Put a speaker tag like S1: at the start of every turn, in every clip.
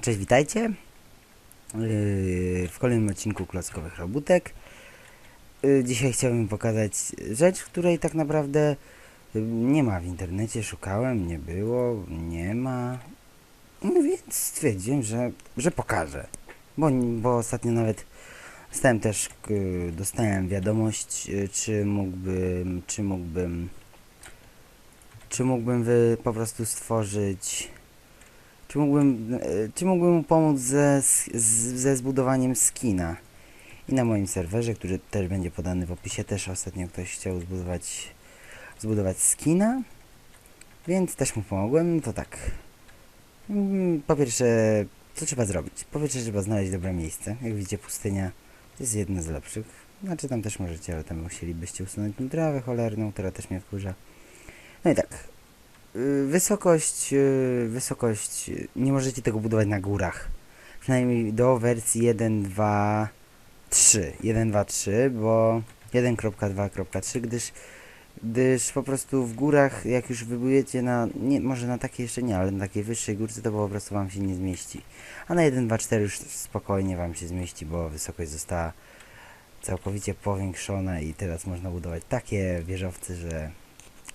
S1: cześć, witajcie Yy, w kolejnym odcinku Klockowych Robótek. Yy, Dzisiaj chciałbym pokazać rzecz, której tak naprawdę yy, nie ma w internecie. Szukałem, nie było, nie ma. No więc stwierdziłem, że, że pokażę. Bo, bo ostatnio nawet dostałem też, yy, dostałem wiadomość, yy, czy mógłbym, czy mógłbym, czy mógłbym wy po prostu stworzyć czy mógłbym, e, czy mógłbym mu pomóc ze, ze zbudowaniem skina? I na moim serwerze, który też będzie podany w opisie, też ostatnio ktoś chciał zbudować, zbudować skina, więc też mu pomogłem. To tak. Mm, Po pierwsze, co trzeba zrobić? Po pierwsze, trzeba znaleźć dobre miejsce. Jak widzicie, pustynia to jest jedno z lepszych. Znaczy, tam też możecie, ale tam musielibyście usunąć trawę cholerną, która też mnie wkurza. No i tak, Wysokość, y, wysokość, y, nie możecie tego budować na górach. Przynajmniej do wersji 1.2.3, 1.2.3, bo 1.2.3, gdyż, gdyż po prostu w górach, jak już wybujecie na, nie, może na takiej jeszcze nie, ale na takiej wyższej górce, to po prostu wam się nie zmieści. A na 1.2.4 już spokojnie wam się zmieści, bo wysokość została całkowicie powiększona i teraz można budować takie wieżowce, że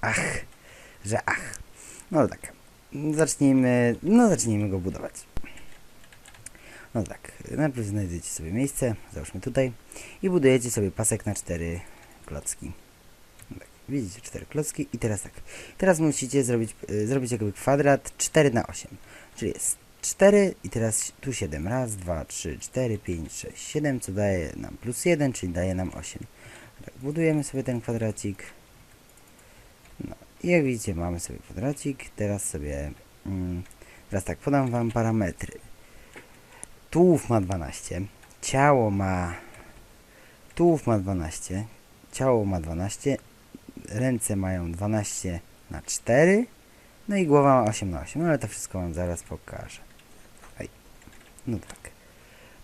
S1: ach, że ach. No tak. Zacznijmy. No zacznijmy go budować. No tak. Najpierw znajdziecie sobie miejsce. Załóżmy tutaj. I budujecie sobie pasek na cztery klocki. No tak. Widzicie cztery klocki. I teraz tak. Teraz musicie zrobić, y, zrobić jakby kwadrat 4 na 8. Czyli jest 4 i teraz tu 7. Raz, dwa, trzy, cztery, pięć, sześć, siedem, co daje nam plus 1, czyli daje nam 8. Tak, budujemy sobie ten kwadracik. No i jak widzicie mamy sobie kwadracik, teraz sobie, mm, teraz tak, podam wam parametry. Tułów ma 12, ciało ma, tułów ma 12, ciało ma 12, ręce mają 12 na 4, no i głowa ma 8 na 8, ale to wszystko wam zaraz pokażę. No tak.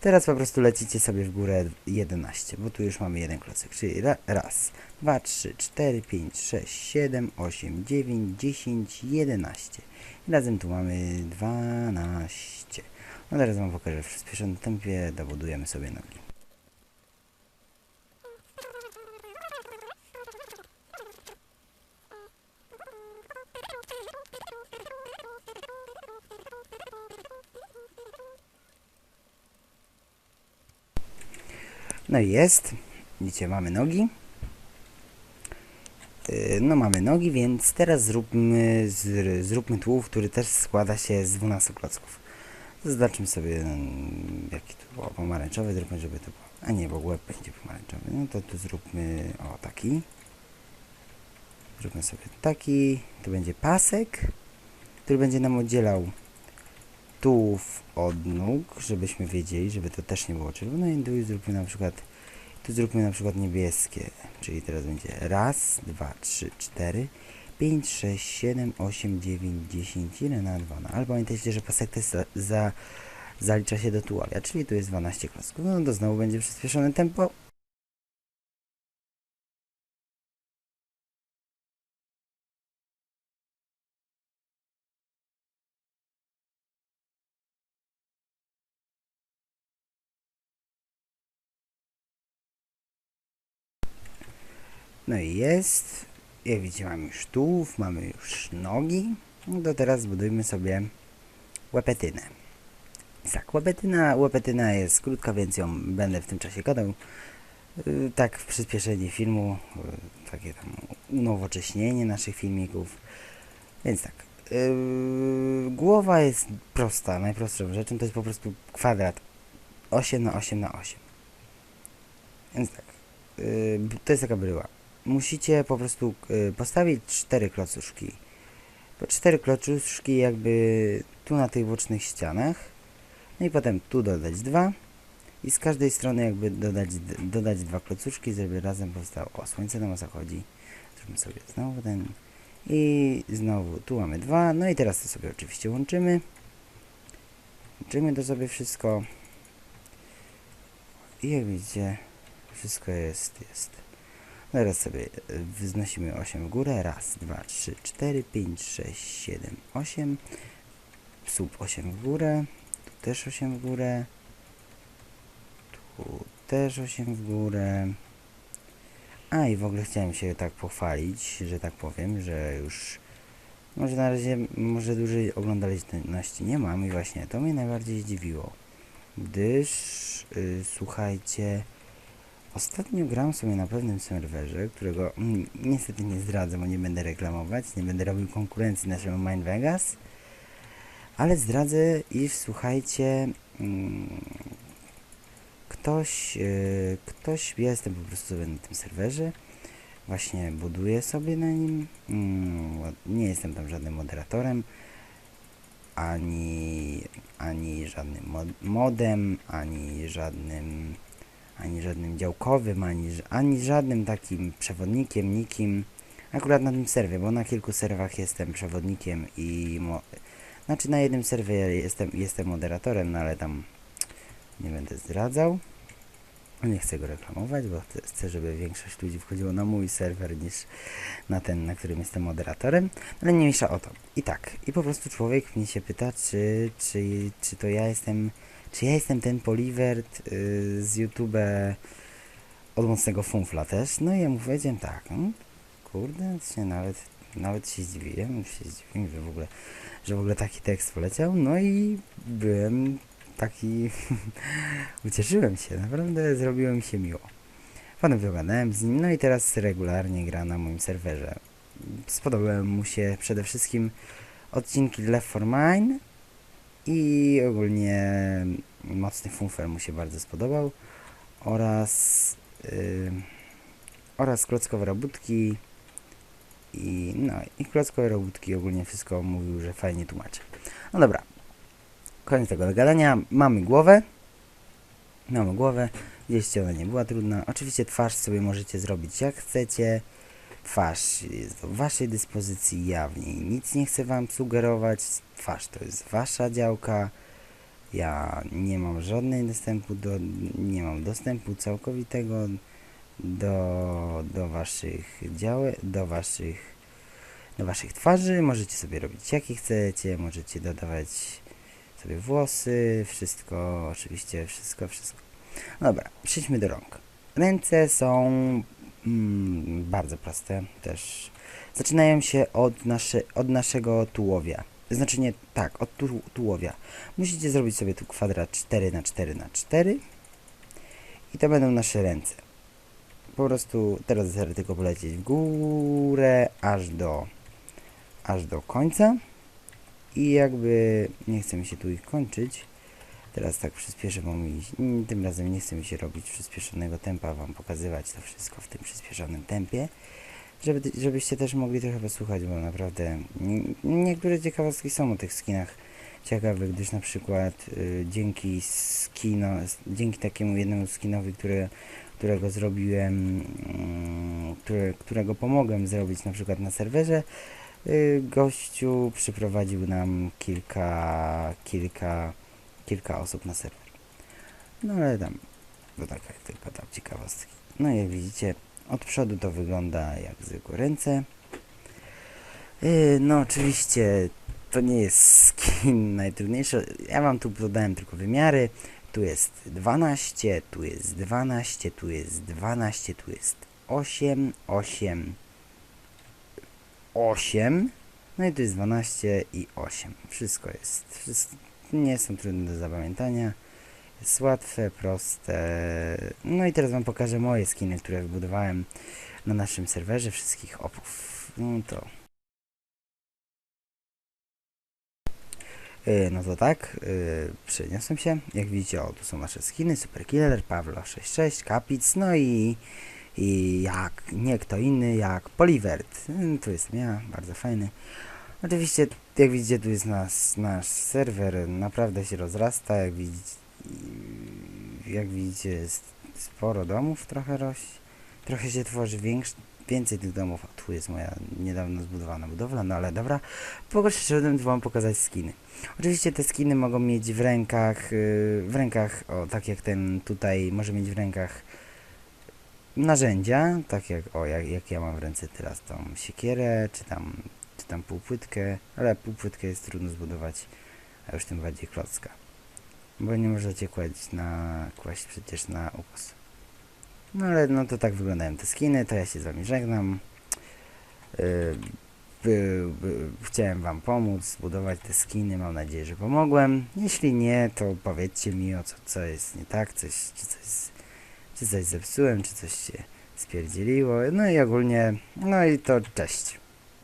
S1: Teraz po prostu lecicie sobie w górę 11, bo tu już mamy jeden klocek, czyli ra, raz, 2, 3, 4, 5, 6, 7, 8, 9, 10, 11. I razem tu mamy 12. No teraz wam pokażę w przyspieszonym tempie, dobudujemy sobie nogi. No i jest. Widzicie, mamy nogi. Yy, No mamy nogi, więc teraz zróbmy, zr- zróbmy tułów, który też składa się z 12 klocków. Zaznaczmy sobie mm, jaki tu było pomarańczowy, zróbmy, żeby to było. A nie, bo łeb będzie pomarańczowy. No to tu zróbmy o taki. Zróbmy sobie taki. Tu będzie pasek, który będzie nam oddzielał tułów od nóg, żebyśmy wiedzieli, żeby to też nie było czerwone. I tu zróbmy na przykład tu zróbmy na przykład niebieskie, czyli teraz będzie raz, dwa, trzy, cztery, pięć, sześć, siedem, osiem, dziewięć, dziesięć, jeden na dwa. No, ale pamiętajcie, że pasek też za, za, zalicza się do tułowia, czyli tu jest 12 klocków. No to znowu będzie przyspieszone tempo. No i jest. Jak widzicie, mamy już tułów, mamy już nogi. No to teraz zbudujmy sobie łepetynę. Więc Tak, łepetyna, łepetyna jest krótka, więc ją będę w tym czasie gadał. Yy, Tak, w przyspieszenie filmu, yy, takie tam unowocześnienie naszych filmików. Więc tak, yy, głowa jest prosta, najprostszą rzeczą to jest po prostu kwadrat 8 na 8 na 8. Więc tak, yy, to jest taka bryła musicie po prostu y, postawić cztery klocuszki. Cztery klocuszki jakby tu na tych bocznych ścianach. No i potem tu dodać dwa. I z każdej strony jakby dodać, dodać dwa klocuszki, żeby razem powstało. O, słońce nam zachodzi. Zróbmy sobie znowu ten. I znowu tu mamy dwa. No i teraz to sobie oczywiście łączymy. Łączymy to sobie wszystko. I jak widzicie, wszystko jest, jest. Teraz sobie e, wznosimy 8 w górę. Raz, dwa, trzy, cztery, pięć, sześć, siedem, osiem. Słup 8 w górę. też 8 w górę. Tu też 8 w górę. A i w ogóle chciałem się tak pochwalić, że tak powiem, że już może na razie może dużej oglądalności nie mam i właśnie to mnie najbardziej zdziwiło. Gdyż y, słuchajcie, ostatnio gram sobie na pewnym serwerze, którego mm, niestety nie zdradzę, bo nie będę reklamować, nie będę robił konkurencji naszemu Mind Vegas, ale zdradzę, iż słuchajcie, mm, ktoś, y, ktoś, ja jestem po prostu sobie na tym serwerze, właśnie buduję sobie na nim, mm, nie jestem tam żadnym moderatorem, ani, ani żadnym mod, modem, ani żadnym, ani żadnym działkowym, ani, ani żadnym takim przewodnikiem, nikim. Akurat na tym serwie, bo na kilku serwach jestem przewodnikiem i znaczy na jednym serwie jestem, jestem moderatorem, no ale tam nie będę zdradzał. Nie chcę go reklamować, bo chcę, żeby większość ludzi wchodziło na mój serwer niż na ten, na którym jestem moderatorem, ale nie mniejsza o to. I tak, i po prostu człowiek mnie się pyta, czy, czy, czy to ja jestem, czy ja jestem ten Polivert y, z YouTube od mocnego funfla też. No i ja mu powiedziałem tak, no, kurde, się nawet, nawet się zdziwiłem, się zdziwiłem, że w ogóle, że w ogóle taki tekst poleciał, no i byłem taki, ucieszyłem się, naprawdę zrobiło mi się miło. Potem wygadałem z nim, no i teraz regularnie gra na moim serwerze. Spodobały mu się przede wszystkim odcinki Left 4 Mine i ogólnie mocny funfer mu się bardzo spodobał oraz yy, oraz klockowe robótki i no i klockowe robótki ogólnie wszystko mówił, że fajnie tłumaczy. No dobra, koniec tego gadania. Mamy głowę. Mamy głowę. Widzieliście, ona nie była trudna. Oczywiście twarz sobie możecie zrobić jak chcecie. Twarz jest do waszej dyspozycji. Ja w niej nic nie chcę wam sugerować. Twarz to jest wasza działka. Ja nie mam żadnej dostępu do, nie mam dostępu całkowitego do, do waszych działek, do waszych, do waszych twarzy. Możecie sobie robić jakie chcecie, możecie dodawać sobie włosy, wszystko, oczywiście wszystko, wszystko. Dobra, przejdźmy do rąk. Ręce są mm, bardzo proste też. Zaczynają się od, nasze, od naszego tułowia. Znaczy nie, tak, od tu, tułowia. Musicie zrobić sobie tu kwadrat 4 na 4 na 4 i to będą nasze ręce. Po prostu teraz chcę tylko polecieć w górę aż do aż do końca i jakby nie chce mi się tu ich kończyć. Teraz tak przyspieszę, mi mm, tym razem nie chce mi się robić przyspieszonego tempa, wam pokazywać to wszystko w tym przyspieszonym tempie, żeby, żebyście też mogli trochę posłuchać, bo naprawdę nie, niektóre ciekawostki są o tych skinach ciekawe, gdyż na przykład y, dzięki skino, dzięki takiemu jednemu skinowi, który, którego zrobiłem, mm, które, którego pomogłem zrobić na przykład na serwerze, y, gościu przyprowadził nam kilka, kilka, kilka osób na serwer. No ale tam, to taka tylko tam ciekawostki. No jak widzicie, od przodu to wygląda jak zwykłe ręce. Yy, no oczywiście to nie jest skin najtrudniejszy. Ja wam tu podałem tylko wymiary. Tu jest 12, tu jest 12, tu jest 12, tu jest 8, 8, 8. No i tu jest 12 i 8. Wszystko jest. Wszystko, nie są trudne do zapamiętania. Jest łatwe, proste. No i teraz wam pokażę moje skiny, które wybudowałem na naszym serwerze wszystkich opów. No to Yy, No to tak, yy, przeniosłem się. Jak widzicie, o, tu są nasze skiny, Super Killer, Pawlo 66, Kapic, no i, i jak nie kto inny, jak Polivert. Yy, Tu jestem ja, bardzo fajny. Oczywiście, jak widzicie, tu jest nas, nasz serwer, naprawdę się rozrasta, jak widzicie, jak widzicie, jest sporo domów trochę rośnie, trochę się tworzy więcej tych domów. A tu jest moja niedawno zbudowana budowla, no ale dobra, poszedłem wam pokazać skiny. Oczywiście te skiny mogą mieć w rękach, yy, w rękach, o tak jak ten tutaj może mieć w rękach narzędzia, tak jak, o, jak, jak ja mam w ręce teraz tą siekierę, czy tam, czy tam półpłytkę, ale półpłytkę jest trudno zbudować, a już tym bardziej klocka. Bo nie możecie kłaść na kłaść przecież na ukos. No ale no to tak wyglądają te skiny, to ja się z wami żegnam. Yy, by, by, chciałem wam pomóc zbudować te skiny, mam nadzieję, że pomogłem. Jeśli nie, to powiedzcie mi o co, co jest nie tak, coś, czy, coś, czy coś zepsułem, czy coś się spierdzieliło. No i ogólnie, no i to cześć.